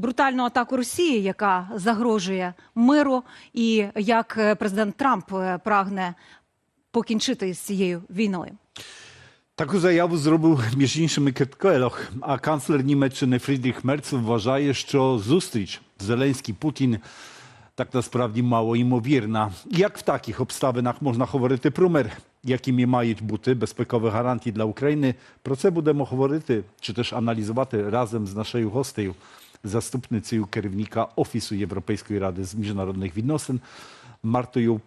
брутальну атаку Росії, яка загрожує миру, і як е, президент Трамп е, прагне покінчити з цією війною. Таку заяву зробив між іншим і Кет Келох, а канцлер Німеччини Фрідріх Мерц вважає, що зустріч Зеленський-Путін так насправді мало ймовірна. Як в таких обставинах можна говорити про мир? Якими мають бути безпекові гарантії для України? Про це будемо говорити чи теж аналізувати разом з нашою гостею, заступницею керівника Офісу Європейської ради з міжнародних відносин Мартою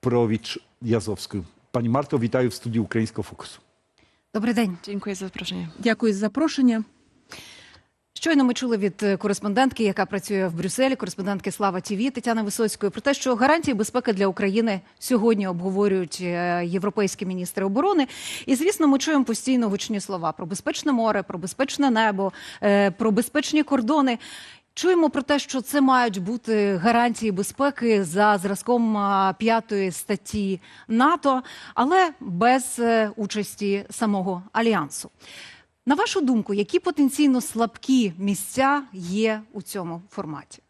Провіч Язовською. Пані Марто, вітаю в студії Українського фокусу. Добрий день. Dziękuję za zaproszenie. Дякую за запрошення. Щойно ми чули від е, кореспондентки, яка працює в Брюсселі, кореспондентки Слава ТІВІ Тетяни Висоцької, про те, що гарантії безпеки для України сьогодні обговорюють е, європейські міністри оборони. І звісно, ми чуємо постійно гучні слова про безпечне море, про безпечне небо, е, про безпечні кордони. Чуємо про те, що це мають бути гарантії безпеки за зразком п'ятої статті НАТО, але без участі самого альянсу. На вашу думку, які потенційно слабкі місця є у цьому форматі?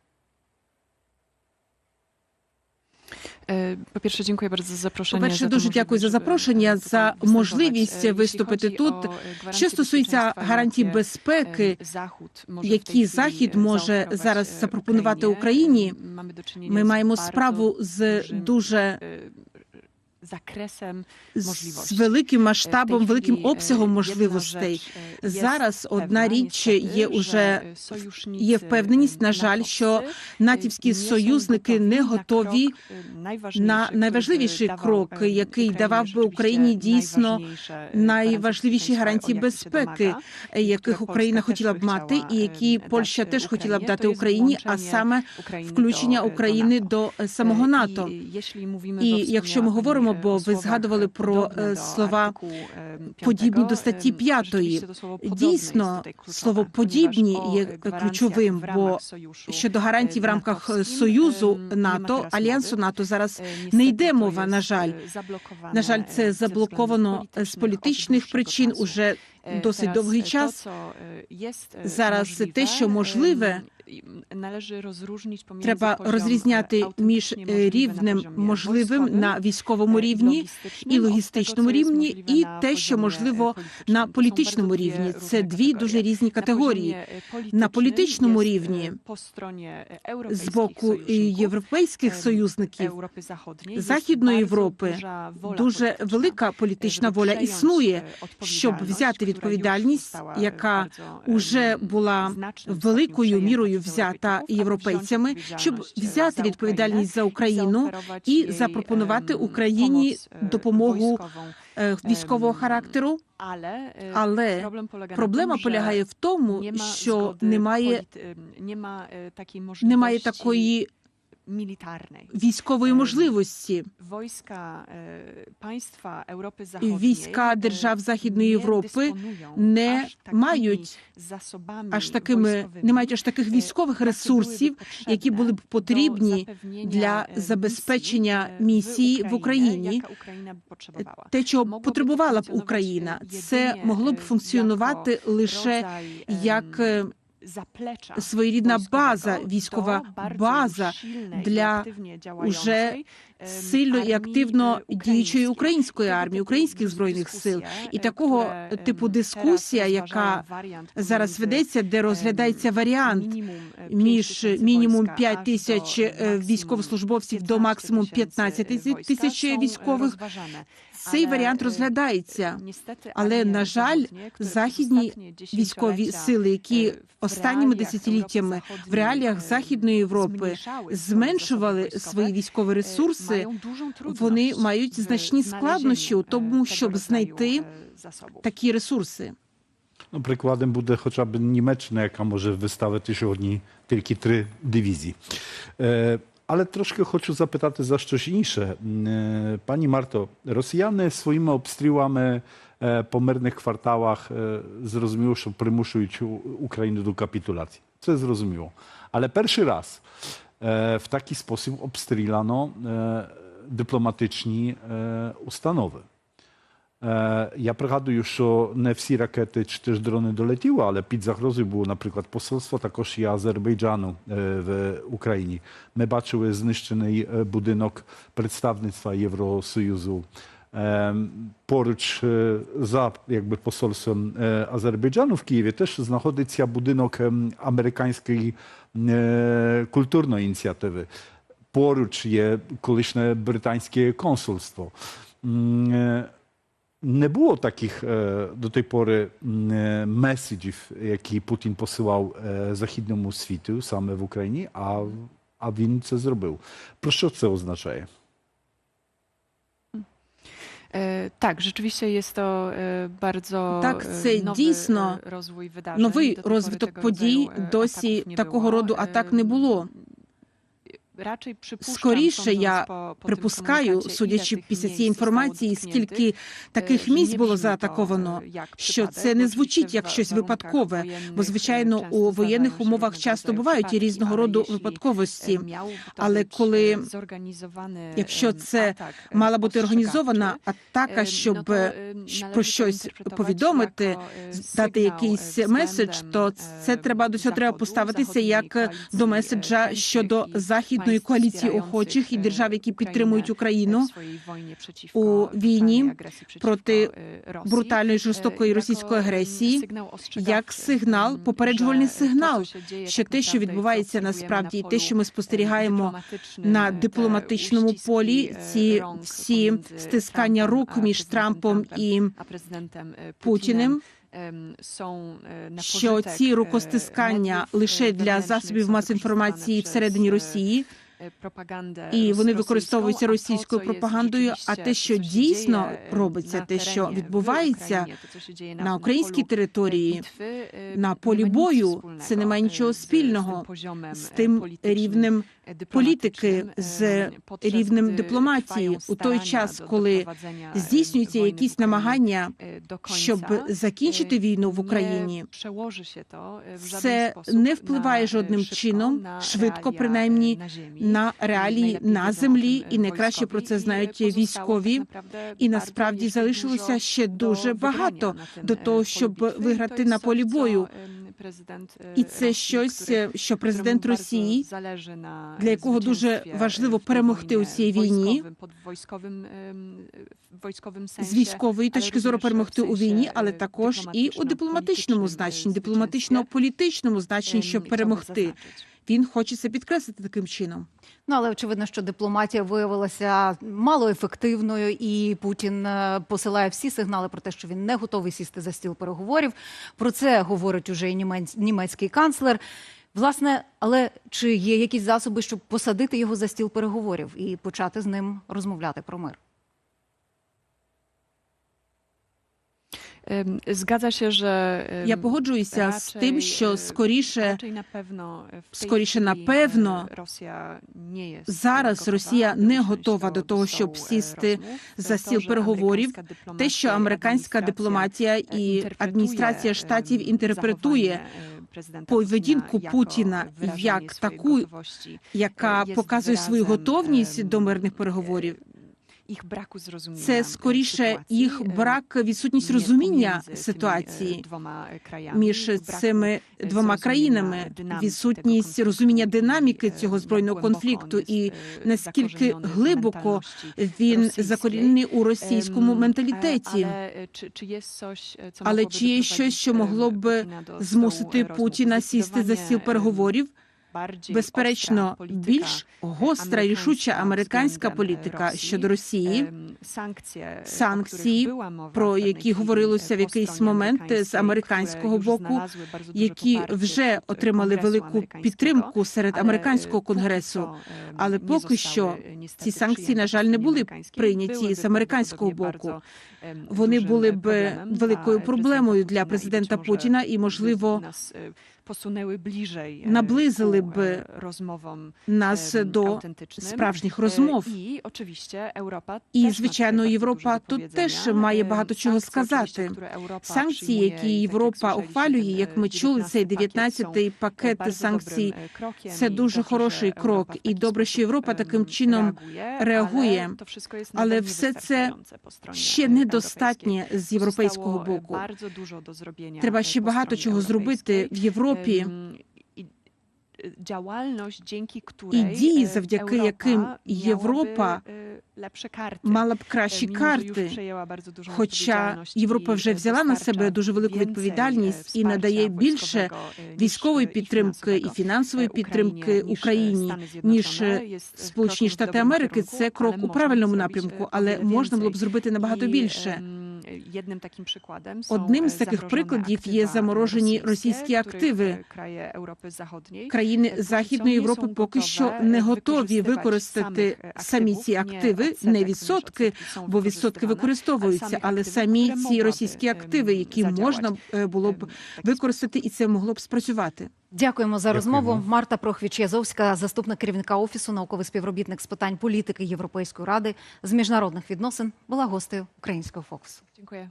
E, Po pierwsze, dziękuję bardzo za zaproszenie. По-перше, дуже дякую за запрошення, за можливість. E, виступити тут. Що стосується гарантій безпеки, Захід може які Захід може зараз запропонувати Україні, Україні, mamy do czynienia ми маємо справу з дуже e, zakresem з великим масштабом, великим e, обсягом можливостей. e, jest Зараз одна річ є уже є впевненість, на жаль, що натівські союзники не готові на найважливіший крок, який давав би Україні дійсно найважливіші гарантії безпеки, яких Україна хотіла б мати, і які Польща теж хотіла б дати Україні, а саме включення України до е, самого Е, НАТО. І якщо ми говоримо, pani, бо е, ви згадували про подобне е, слова е, подібні до статті е, п'ятої. rzeczywiście to słowo podobne jest Дійсно, слово подібні є ключовим, бо щодо гарантій в е, рамках Союзу е, НАТО, альянсу. НАТО зараз Е, не йде мова, на жаль. е, На жаль, е, це заблоковано з політичних причин уже Е, досить довгий е, час. Е, е, Зараз те, що можливе, і належить розрізняти Треба розрізняти між е, рівнем можливим на військовому е, рівні і логістичному рівні, і те, що е, можливо на політичному рівні. Це дві дуже різні категорії. На політичному рівні з боку європейських союзників Західної Європи дуже велика політична воля існує, щоб взяти відповідальність, яка уже була великою мірою взята європейцями, щоб взяти відповідальність за Україну і запропонувати ем, Україні е, допомогу е, військового Ем, характеру. Але, е, Але Проблема полягає в тому, що немає, ем, немає такої. Військової Ем, можливості. Війська держав Західної Європи не мають аж такими, не мають аж таких військових ресурсів, які були б потрібні для забезпечення місії, в Україні, те, чого потребувала б Україна, це могло б функціонувати лише як своєрідна wojskowego база, do військова bardzo база silnej i для aktywnie уже działającej, сильно і активно е, діючої української. армії, українських збройних сил. І е, такого типу дискусія, яка зараз ведеться, де розглядається варіант е, між мінімум війська 5 тисяч е, військовослужбовців до максимум тисяч, 15 е, тисяч е, військових. Цей варіант е, розглядається. Але, на жаль, західні військові сили, які е, останніми десятиліттями в реаліях Західної Європи зменшували свої військові, е, ресурси, мають дуже труднощ вони мають в значні складнощі у знalezieniu, тому, е, щоб tego знайти rodzaju, е, засобів. такі ресурси. Ну, прикладом буде хоча б Німеччина, яка може виставити сьогодні тільки три дивізії. Е, але трошки хочу запитати за щось інше. Е, пані Марто, росіяни своїми обстрілами е, по мирних кварталах е, зрозуміло, що примушують У- Україну до капітуляції. Це зрозуміло. Але перший раз е, в такий спосіб обстріляно е, дипломатичні е, установи. Е, Я пригадую, що не всі ракети чи теж дрони долетіли, але під загрозою було, наприклад, посольство також і Азербайджану е, в Україні. Ми бачили знищений е, будинок представництва Євросоюзу. Е, Поруч е, за якби посольством е, Азербайджану в Києві теж знаходиться будинок ем, американської е, культурної ініціативи. Поруч є колишнє британське консульство. Не було таких до тієї пори меседжів, які Путін посилав західному світу саме в Україні, а він це зробив. Про що це означає? E, Tak, rzeczywiście jest to e, bardzo Так, e, це nowy дійсно e, розвиток подій e, досі такого роду E, атак не було. Przypuszczam, Скоріше я Припускаю, судячи після цієї інформації, скільки таких e, місць було заатаковано, e, що це не звучить як щось випадкове, бо звичайно у воєнних умовах часто бувають przypadki, різного роду випадковості. Але коли- Якщо це Мала бути організована атака, Е, щоб ну, е, про щось повідомити, е, дати якийсь е, меседж, то е, це треба до цього треба поставитися як до е, меседжа щодо і західної państw коаліції охочих і держав, які підтримують е, Україну війні przeciwko у війні проти е, брутальної Е, жорстокої російської агресії, як сигнал, попереджувальний сигнал, що те, що відбувається насправді, і те, що ми спостерігаємо на дипломатичному полі, ці всі стискання рук між Трампом і Путіним, ем, що ці рукостискання лише для засобів масової інформації всередині Росії, і вони використовуються російською, пропагандою. А те, що дійсно е, робиться, те, що відбувається на- українській території, е, на полі бою, це не має е, нічого спільного з е, тим рівнем е, політики, з е, рівнем дипломатії у той час, коли е, здійснюються якісь намагання, е, щоб закінчити війну в Україні. Це не впливає жодним чином, швидко принаймні, на реалії на землі, і найкраще про це знають військові. І насправді залишилося ще дуже багато до того, щоб виграти на полі бою. Президент, е, І це щось, що президент Росії, залежи на для якого дуже важливо е, перемогти у цій війні, ем, з військової точки зору перемогти у війні, але е, також і у дипломатичному значенні, е, дипломатично-політичному значенні, ем, щоб перемогти. Він хоче це підкреслити таким чином. Ну але очевидно, що дипломатія виявилася малоефективною, і Путін е, посилає всі сигнали про те, що він не готовий сісти за стіл переговорів. Про це говорить уже і німець- німецький канцлер. Власне, але чи є якісь засоби, щоб посадити його за стіл переговорів і почати з ним розмовляти про мир? Zgadza się, że ем, Я погоджуюся з тим, що скоріше na pewno скоріше, напевно, е, Росія не є зараз Росія не готова до- того, щоб сісти за стіл переговорів, те, що американська дипломатія і адміністрація штатів інтерпретує поведінку Путіна як таку, яка показує свою готовність до мирних переговорів. Їх браку зрозуміння Це е, скоріше їх е, брак, відсутність розуміння e, ситуації між цими е, двома країнами, відсутність розуміння динаміки цього е, збройного конфлікту і е, наскільки глибоко він закорінений у російському Ем, менталітеті. Але е, чи, є щось, е, що могло е, б змусити? Путіна сісти за стіл переговорів? Ем, Безперечно, більш гостра і рішуча американська політика щодо Росії, ем, санкції, е, про, які говорилося е, в якийсь момент з американського боку, які вже отримали велику підтримку серед американського е, конгресу. е, Але поки що е, ці санкції, на жаль, не були прийняті з американського боку. ем, Вони були б великою проблемою для президента Путіна, і можливо е, posunęły bliżej e, б e, rozmowom до autentycznym. справжніх E, розмов. I oczywiście Europa І, звичайно, Європа do тут теж має багато чого сказати. Санкції, які Європа ухвалює, як e, ми чули, цей 19 19-й pakiet są пакет санкцій, e, це дуже хороший крок, і добре, що Європа таким чином реагує. Але все це ще e, недостатнє з європейського e, боку. do Треба e, ще багато чого зробити в Європі. Ем, і, е, дії, е, завдяки яким Європа е, мала б кращі карти. Хоча Європа вже взяла на себе дуже велику відповідальність і надає більше військової підтримки і фінансової підтримки Україні, ніж Сполучені Штати Америки. Це крок у правильному напрямку, але можна було б зробити набагато більше. Jednym таким przykładem Одним з е, таких прикладів є заморожені російські активи. Європи Країни Е, Західної Європи поки що не готові використати самі ці активи, не відсотки, бо відсотки використовуються, але самі ці російські ем, активи, які можна е, було б ем, використати, і це могло б спрацювати. Дякуємо за Дякуємо. розмову. Марта Прохвіч-Язовська, заступник керівника офісу, науковий співробітник з питань політики Європейської ради з міжнародних відносин, була гостею українського фокусу. Dziękuję.